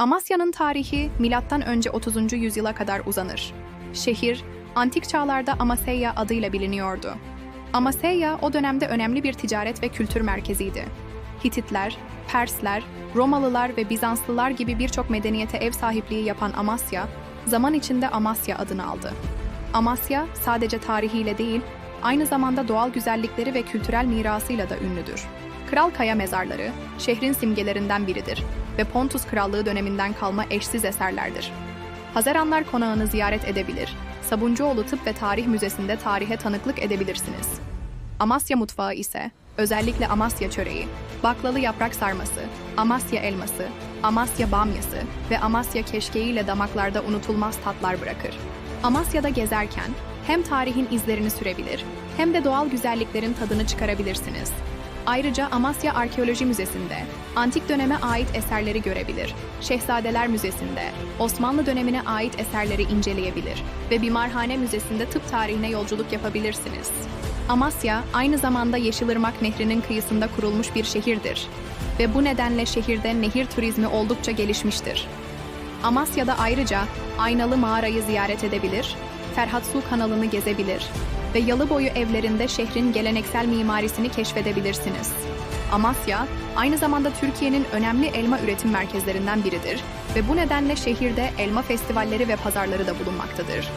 Amasya'nın tarihi milattan önce 30. yüzyıla kadar uzanır. Şehir, antik çağlarda Amasya adıyla biliniyordu. Amasya o dönemde önemli bir ticaret ve kültür merkeziydi. Hititler, Persler, Romalılar ve Bizanslılar gibi birçok medeniyete ev sahipliği yapan Amasya, zaman içinde Amasya adını aldı. Amasya sadece tarihiyle değil, aynı zamanda doğal güzellikleri ve kültürel mirasıyla da ünlüdür. Kral Kaya mezarları, şehrin simgelerinden biridir ve Pontus Krallığı döneminden kalma eşsiz eserlerdir. Hazeranlar konağını ziyaret edebilir, Sabuncuoğlu Tıp ve Tarih Müzesi'nde tarihe tanıklık edebilirsiniz. Amasya mutfağı ise özellikle Amasya çöreği, baklalı yaprak sarması, Amasya elması, Amasya bamyası ve Amasya keşkeğiyle damaklarda unutulmaz tatlar bırakır. Amasya'da gezerken hem tarihin izlerini sürebilir hem de doğal güzelliklerin tadını çıkarabilirsiniz. Ayrıca Amasya Arkeoloji Müzesi'nde antik döneme ait eserleri görebilir. Şehzadeler Müzesi'nde Osmanlı dönemine ait eserleri inceleyebilir ve Bimarhane Müzesi'nde tıp tarihine yolculuk yapabilirsiniz. Amasya aynı zamanda Yeşilırmak Nehri'nin kıyısında kurulmuş bir şehirdir ve bu nedenle şehirde nehir turizmi oldukça gelişmiştir. Amasya'da ayrıca Aynalı Mağara'yı ziyaret edebilir, Ferhat Su kanalını gezebilir ve Yalıboyu evlerinde şehrin geleneksel mimarisini keşfedebilirsiniz. Amasya, aynı zamanda Türkiye'nin önemli elma üretim merkezlerinden biridir ve bu nedenle şehirde elma festivalleri ve pazarları da bulunmaktadır.